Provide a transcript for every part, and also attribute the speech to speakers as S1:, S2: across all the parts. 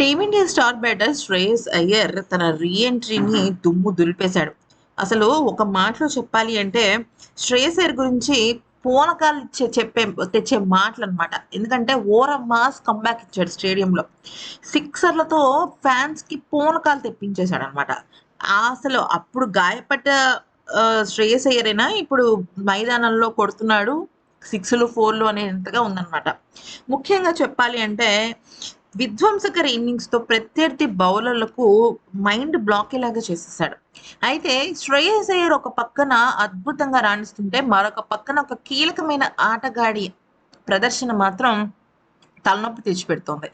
S1: Team India star batter Shreyas Iyer తన రీఎంట్రీని దుమ్ము దులిపేశాడు. అసలు ఒక మాటలో చెప్పాలి అంటే శ్రేయస్ అయ్యర్ గురించి పూనకాలు ఇచ్చే చెప్పే తెచ్చే మాటలు అనమాట ఎందుకంటే ఓర మాస్ కంబ్యాక్ ఇచ్చాడు స్టేడియంలో. సిక్సర్లతో ఫ్యాన్స్కి పూనకాలు తెప్పించేశాడు అనమాట అసలు అప్పుడు గాయపడ్డ శ్రేయస్ అయ్యరేనా ఇప్పుడు మైదానంలో కొడుతున్నాడు. సిక్స్లు ఫోర్లు అనేంతగా ఉందన్నమాట. ముఖ్యంగా చెప్పాలి అంటే విధ్వంసకర ఇన్నింగ్స్తో ప్రత్యర్థి బౌలర్లకు మైండ్ బ్లాక్ లాగా చేసేసాడు. అయితే శ్రేయస్ అయ్యర్ ఒక పక్కన అద్భుతంగా రాణిస్తుంటే మరొక పక్కన ఒక కీలకమైన ఆటగాడి ప్రదర్శన మాత్రం తలనొప్పి తెచ్చిపెడుతోంది.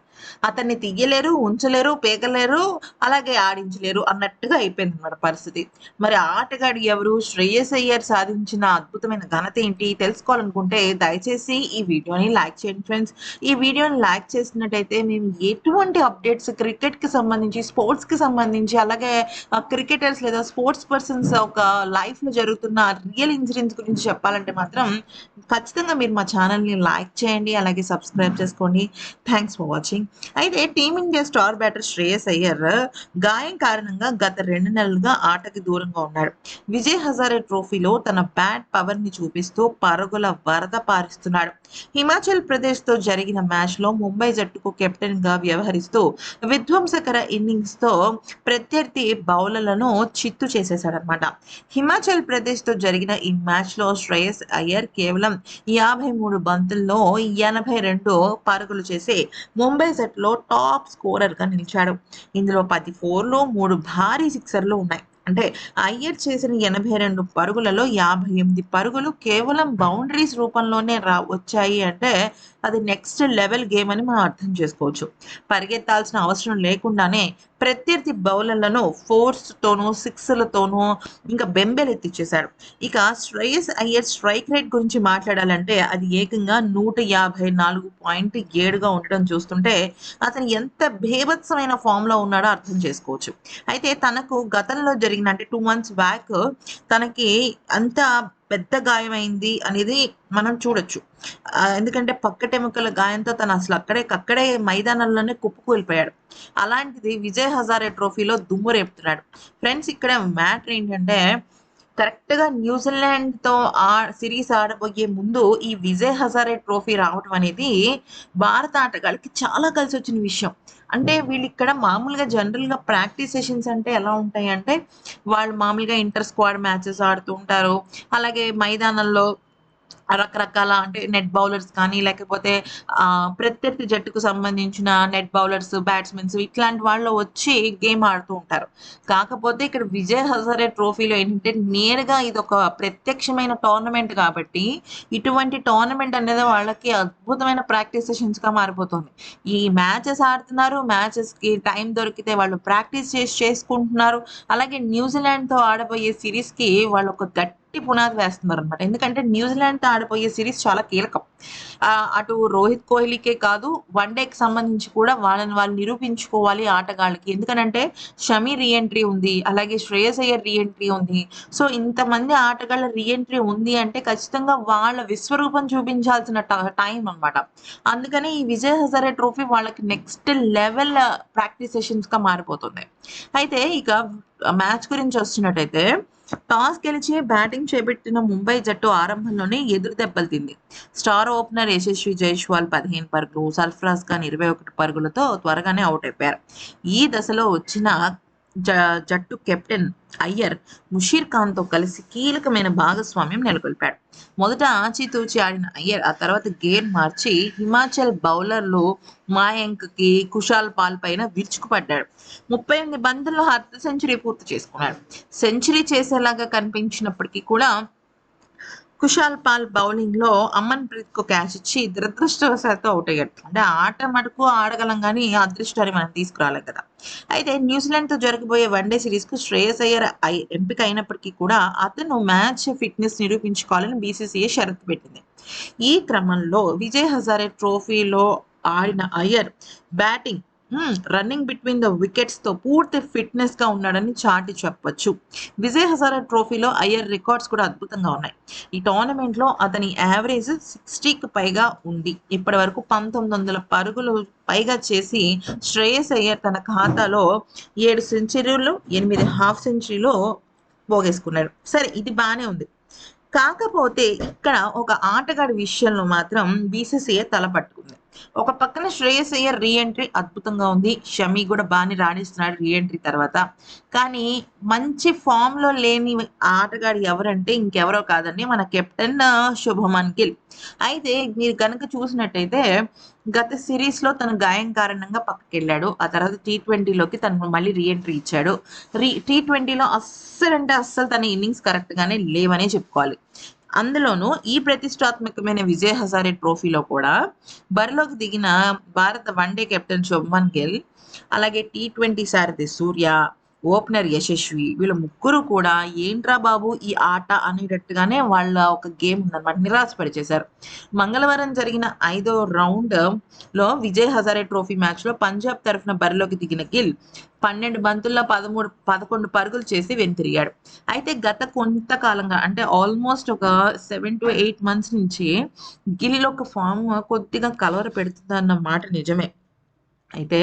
S1: అతన్ని తీయలేరు ఉంచలేరు పేకలేరు అలాగే ఆడించలేరు అన్నట్టుగా అయిపోయింది అనమాట పరిస్థితి. మరి ఆటగాడు ఎవరు? శ్రేయస్ అయ్యర్ సాధించిన అద్భుతమైన ఘనత ఏంటి? తెలుసుకోవాలనుకుంటే దయచేసి ఈ వీడియోని లైక్ చేయండి ఫ్రెండ్స్. ఈ వీడియోని లైక్ చేసినట్టయితే మేము ఎటువంటి అప్డేట్స్ క్రికెట్కి సంబంధించి స్పోర్ట్స్కి సంబంధించి అలాగే క్రికెటర్స్ లేదా స్పోర్ట్స్ పర్సన్స్ ఒక లైఫ్లో జరుగుతున్న రియల్ ఇన్సిడెంట్స్ గురించి చెప్పాలంటే మాత్రం ఖచ్చితంగా మీరు మా ఛానల్ని లైక్ చేయండి అలాగే సబ్స్క్రైబ్ చేసుకోండి. Thanks for watching. అయితే team India star batter Shreyas Iyer గాయం కారణంగా గత రెండు నెలలుగా ఆటకి దూరంగా ఉన్నాడు. విజయ్ హజారే ట్రోఫీలో తన బ్యాట్ పవర్ని చూపిస్తూ పరుగుల వరద పారిస్తున్నాడు. హిమాచల్ ప్రదేశ్తో జరిగిన మ్యాచ్లో ముంబై జట్టుకు కెప్టెన్గా వ్యవహరిస్తూ విధ్వంసకర ఇన్నింగ్స్తో ప్రత్యర్థి బౌలర్లను చిత్తు చేసేశాడనమాట హిమాచల్ ప్రదేశ్తో జరిగిన ఈ మ్యాచ్లో శ్రేయస్ అయ్యర్ కేవలం యాభై మూడు బంతుల్లో ఎనభై రెండు పరుగులు చేసి ముంబై సెట్లో టాప్ స్కోరర్గా నిలిచాడు. ఇందులో పది ఫోర్లు మూడు భారీ సిక్సర్లు ఉన్నాయి. అంటే అయ్యర్ చేసిన ఎనభై రెండు పరుగులలో యాభై ఎనిమిది పరుగులు కేవలం బౌండరీస్ రూపంలోనే రా వచ్చాయి అంటే అది నెక్స్ట్ లెవెల్ గేమ్ అని మనం అర్థం చేసుకోవచ్చు. పరిగెత్తాల్సిన అవసరం లేకుండానే ప్రత్యర్థి బౌలర్లను ఫోర్స్ తోనూ సిక్స్లతోనూ ఇంకా బెంబెలెత్తిచ్చేశాడు ఇక శ్రేయస్ అయ్యర్ స్ట్రైక్ రేట్ గురించి మాట్లాడాలంటే అది ఏకంగా నూట యాభై నాలుగు పాయింట్ ఏడుగా ఉండడం చూస్తుంటే అతను ఎంత భేభత్సమైన ఫామ్లో ఉన్నాడో అర్థం చేసుకోవచ్చు. అయితే తనకు గతంలో జరిగిన అంటే టూ మంత్స్ బ్యాక్ తనకి అంత పెద్ద గాయమైంది అనేది మనం చూడొచ్చు. ఎందుకంటే పక్కటెముకల గాయంతో తను అసలు అక్కడే అక్కడే మైదానంలోనే కుప్పకూలిపోయాడు అలాంటిది విజయ్ హజారే ట్రోఫీలో దుమ్ము రేపుతున్నాడు. ఫ్రెండ్స్ ఇక్కడ మ్యాటర్ ఏంటంటే కరెక్ట్గా న్యూజిలాండ్తో ఆ సిరీస్ ఆడబోయే ముందు ఈ విజయ్ హజారే ట్రోఫీ రావడం అనేది భారత ఆటగాళ్ళకి చాలా కలిసి వచ్చిన విషయం. అంటే వీళ్ళు ఇక్కడ మామూలుగా జనరల్గా ప్రాక్టీస్ సెషన్స్ అంటే ఎలా ఉంటాయి అంటే వాళ్ళు మామూలుగా ఇంటర్ స్క్వాడ్ మ్యాచెస్ ఆడుతూ ఉంటారు. అలాగే మైదానంలో రకరకాల అంటే నెట్ బౌలర్స్ కానీ లేకపోతే ప్రత్యర్థి జట్టుకు సంబంధించిన నెట్ బౌలర్స్ బ్యాట్స్మెన్స్ ఇట్లాంటి వాళ్ళు వచ్చి గేమ్ ఆడుతూ ఉంటారు. కాకపోతే ఇక్కడ విజయ్ హజారే ట్రోఫీలో ఏంటంటే నేరుగా ఇది ఒక ప్రత్యక్షమైన టోర్నమెంట్ కాబట్టి ఇటువంటి టోర్నమెంట్ అనేది వాళ్ళకి అద్భుతమైన ప్రాక్టీస్ సెషన్స్గా మారిపోతుంది. ఈ మ్యాచెస్ ఆడుతున్నారు మ్యాచెస్కి టైం దొరికితే వాళ్ళు ప్రాక్టీస్ చేసి చేసుకుంటున్నారు. అలాగే న్యూజిలాండ్తో ఆడబోయే సిరీస్కి వాళ్ళు ఒక గట్టి పునాది వేస్తున్నారు అనమాట ఎందుకంటే న్యూజిలాండ్ ఆడిపోయే సిరీస్ చాలా కీలకం. అటు రోహిత్ కోహ్లీకే కాదు వన్ డేకి సంబంధించి కూడా వాళ్ళని వాళ్ళు నిరూపించుకోవాలి ఆటగాళ్ళకి. ఎందుకనంటే షమి రీఎంట్రీ ఉంది అలాగే శ్రేయస్ అయ్యర్ రీఎంట్రీ ఉంది. సో ఇంతమంది ఆటగాళ్ళ రీఎంట్రీ ఉంది అంటే ఖచ్చితంగా వాళ్ళ విశ్వరూపం చూపించాల్సిన టైం అన్నమాట. అందుకని ఈ విజయ్ హజారే ట్రోఫీ వాళ్ళకి నెక్స్ట్ లెవెల్ ప్రాక్టీస్ సెషన్స్గా మారిపోతుంది. అయితే ఇక మ్యాచ్ గురించి వస్తున్నట్టయితే టాస్ గెలిచి బ్యాటింగ్ చేపట్టిన ముంబై జట్టు ఆరంభంలోనే ఎదురు దెబ్బలు తింది. స్టార్ ఓపెనర్ యశస్వి జైస్వాల్ పదిహేను పరుగులు సల్ఫరాజ్ ఖాన్ ఇరవై ఒకటి పరుగులతో త్వరగానే అవుట్ అయిపోయారు. ఈ దశలో వచ్చిన జ జట్టు కెప్టెన్ అయ్యర్ ముషీర్ ఖాన్తో కలిసి కీలకమైన భాగస్వామ్యం నెలకొల్పాడు. మొదట ఆచితూచి ఆడిన అయ్యర్ ఆ తర్వాత గేర్ మార్చి హిమాచల్ బౌలర్లు మాయాంక్కి కుషాల్ పాల్ పైన విరుచుకుపడ్డాడు. ముప్పై ఎనిమిది బంతుల్లో అర్ధ సెంచరీ పూర్తి చేసుకున్నాడు. సెంచరీ చేసేలాగా కనిపించినప్పటికీ కూడా కుషాల్ పాల్ బౌలింగ్లో అమన్ ప్రీత్కు క్యాచ్ ఇచ్చి దురదృష్టవశాత్తు అవుట్ అయ్యాడు. అంటే ఆట మటుకు ఆడగలం కానీ అదృష్టాన్ని మనం తీసుకురాలేదు కదా. అయితే న్యూజిలాండ్తో జరగబోయే వన్డే సిరీస్కు శ్రేయస్ అయ్యర్ ఎంపిక అయినప్పటికీ కూడా అతను మ్యాచ్ ఫిట్నెస్ నిరూపించుకోవాలని బీసీసీఏ షరతు పెట్టింది. ఈ క్రమంలో విజయ్ హజారే ట్రోఫీలో ఆడిన Iyer batting running between the వికెట్స్‌తో పూర్తి ఫిట్‌నెస్‌గా ఉన్నాడని చాటి చెప్పొచ్చు. విజయ్ హజారా ట్రోఫీలో అయ్యర్ రికార్డ్స్ కూడా అద్భుతంగా ఉన్నాయి. ఈ టోర్నమెంట్‌లో అతని యావరేజ్ 60కి పైగా ఉంది. ఇప్పటివరకు 1900 పరుగులు పైగా చేసి శ్రేయస్ అయ్యర్ తన ఖాతాలో ఏడు సెంచరీలు, ఎనిమిది హాఫ్ సెంచరీలు పోగేసుకున్నాడు. సరే ఇది బాగానే ఉంది. కాకపోతే ఇక్కడ ఒక ఆటగాడి విషయంలో మాత్రం బీసీసీఐ తలపట్టుకుంది. ఒక పక్కన శ్రేయస్ అయ్యర్ రీ ఎంట్రీ అద్భుతంగా ఉంది. షమి కూడా బాగానే రాణిస్తున్నాడు రీ ఎంట్రీ తర్వాత. కానీ మంచి ఫామ్‌లో లేని ఆటగాడు ఎవరంటే ఇంకెవరో కాదండి మన కెప్టెన్ శుభమన్ గిల్. అయితే మీరు కనుక చూసినట్టయితే గత సీరీస్‌లో తన గాయం కారణంగా పక్కకి వెళ్ళాడు ఆ తర్వాత టీ20లోకి తను మళ్ళీ రీ ఎంట్రీ ఇచ్చాడు. రీ టీ20లో అస్సలంటే అస్సలు తన ఇన్నింగ్స్ కరెక్ట్‌గానే లేవనే చెప్పుకోవాలి. అందులోనూ ఈ ప్రతిష్టాత్మకమైన విజయ్ హజారే ట్రోఫీలో కూడా బరిలోకి దిగిన భారత వన్‌డే కెప్టెన్ శుభమన్ గిల్, అలాగే టీ20 సారథి సూర్య, ఓపెనర్ యశస్వి వీళ్ళ ముగ్గురు కూడా ఏంట్రా బాబు ఈ ఆట అనేటట్టుగానే వాళ్ళ ఒక గేమ్ ఉందన్నమాట. నిరాశపరిచేశారు. మంగళవారం జరిగిన ఐదో రౌండ్లో విజయ్ హజారే ట్రోఫీ మ్యాచ్లో పంజాబ్ తరఫున బరిలోకి దిగిన గిల్ 12 బంతుల్లో 13 11 పరుగులు చేసి వెనుతిరిగాడు. అయితే గత కొంతకాలంగా అంటే ఆల్మోస్ట్ ఒక 7-8 మంత్స్ నుంచి గిల్ ఒక ఫామ్ కొద్దిగా కలవరపెడుతుందన్న మాట నిజమే. అయితే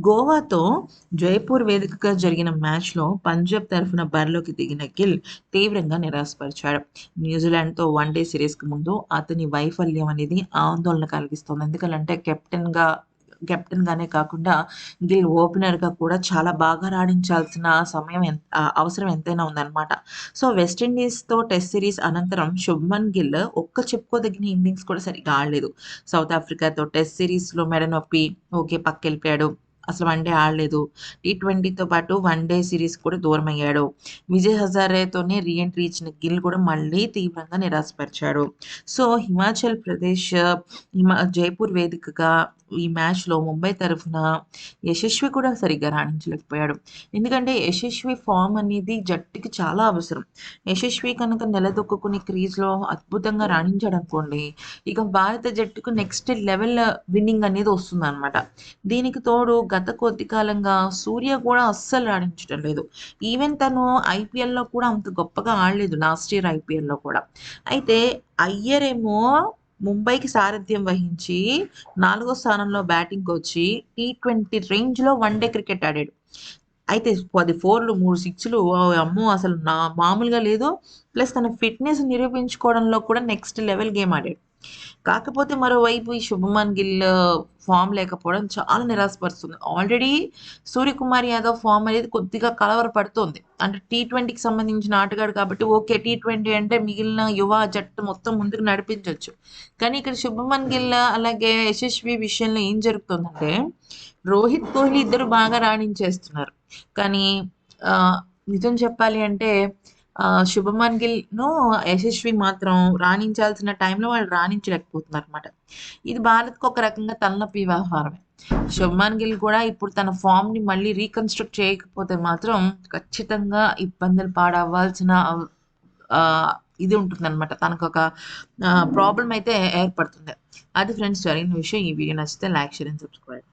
S1: గోవాతో జైపూర్ వేదికగా జరిగిన మ్యాచ్‌లో పంజాబ్ తరఫున బరిలోకి దిగిన గిల్ తీవ్రంగా నిరాశపరిచాడు. న్యూజిలాండ్‌తో వన్‌డే సిరీస్కి ముందు అతని వైఫల్యం అనేది ఆందోళన కలిగిస్తుంది ఎందుకంటే కెప్టెన్‌గా కెప్టెన్‌గానే కాకుండా గిల్ ఓపెనర్‌గా కూడా చాలా బాగా రాణించాల్సిన సమయం అవసరం ఎంతైనా ఉందన్నమాట. సో వెస్టిండీస్‌తో టెస్ట్ సిరీస్ అనంతరం శుభ్మన్ గిల్ ఒక్క చెప్పుకోదగిన ఇన్నింగ్స్ కూడా సరిగా ఆడలేదు. సౌత్ ఆఫ్రికాతో టెస్ట్ సీరీస్‌లో మెడ నొప్పి ఓకే పక్కెళ్ళిపోయాడు అసలు వన్‌డే ఆడలేదు. టీ20తో పాటు వన్‌డే సిరీస్ కూడా దూరం అయ్యాడు విజయ్ హజారేతోనే రీఎంట్రీ ఇచ్చిన గిల్ కూడా మళ్ళీ తీవ్రంగా నిరాశపరిచాడు. సో హిమాచల్ ప్రదేశ్ హిమా జైపూర్ వేదికగా ఈ మ్యాచ్‌లో ముంబై తరఫున యశస్వి కూడా సరిగ్గా రాణించలేకపోయాడు. ఎందుకంటే యశస్వి ఫార్మ్ అనేది జట్టుకి చాలా అవసరం. యశస్వి కనుక నిలదొక్కుని క్రీజ్‌లో అద్భుతంగా రాణించాడు అనుకోండి ఇక భారత జట్టుకు నెక్స్ట్ లెవెల్ విన్నింగ్ అనేది వస్తుందన్నమాట. దీనికి తోడు గత కొద్ది కాలంగా సూర్య కూడా అస్సలు రాణించడం లేదు. ఈవెన్ తను ఐపీఎల్‌లో కూడా అంత గొప్పగా ఆడలేదు లాస్ట్ ఇయర్ ఐపీఎల్‌లో కూడా. అయితే అయ్యర్ ఏమో ముంబైకి సారథ్యం వహించి నాలుగో స్థానంలో బ్యాటింగ్కి వచ్చి టీ ట్వంటీ రేంజ్‌లో వన్‌డే క్రికెట్ ఆడాడు. అయితే పది ఫోర్‌లు, మూడు సిక్స్‌లు అమ్మో! అసలు నా మామూలుగా లేదు. ప్లస్ తన ఫిట్‌నెస్ నిరూపించుకోవడంలో కూడా నెక్స్ట్ లెవెల్ గేమ్ ఆడాడు. కాకపోతే మరోవైపు ఈ శుభమన్ గిల్ ఫామ్ లేకపోవడం చాలా నిరాశపరుస్తుంది. ఆల్రెడీ సూర్యకుమార్ యాదవ్ ఫామ్ అనేది కొద్దిగా కలవరపడుతుంది అంటే టీ20కి సంబంధించిన ఆటగాడు కాబట్టి ఓకే. టీ20 అంటే మిగిలిన యువ జట్టు మొత్తం ముందుకు నడిపించొచ్చు. కానీ ఇక్కడ శుభమన్ గిల్ అలాగే యశస్వి విషయంలో ఏం జరుగుతుందంటే రోహిత్ కోహ్లీ ఇద్దరు బాగా రాణించేస్తున్నారు. కానీ నిజం చెప్పాలి అంటే శుభమన్ గిల్‌ను, యశస్వి మాత్రం రాణించాల్సిన టైంలో వాళ్ళు రాణించలేకపోతున్నారు అనమాట ఇది భారత్కు ఒక రకంగా తలనొప్పి వ్యవహారమే. శుభమన్ గిల్ కూడా ఇప్పుడు తన ఫార్మ్‌ని మళ్ళీ రీకన్‌స్ట్రక్ట్ చేయకపోతే మాత్రం ఖచ్చితంగా ఇబ్బందులు పాడవలసిన ఇది ఉంటుందన్నమాట. తనకొక ఒక ప్రాబ్లం అయితే ఏర్పడుతుంది. అది ఫ్రెండ్స్ జరిగిన విషయం. ఈ వీడియో నచ్చితే లైక్, షేర్ అండ్ సబ్స్క్రైబ్.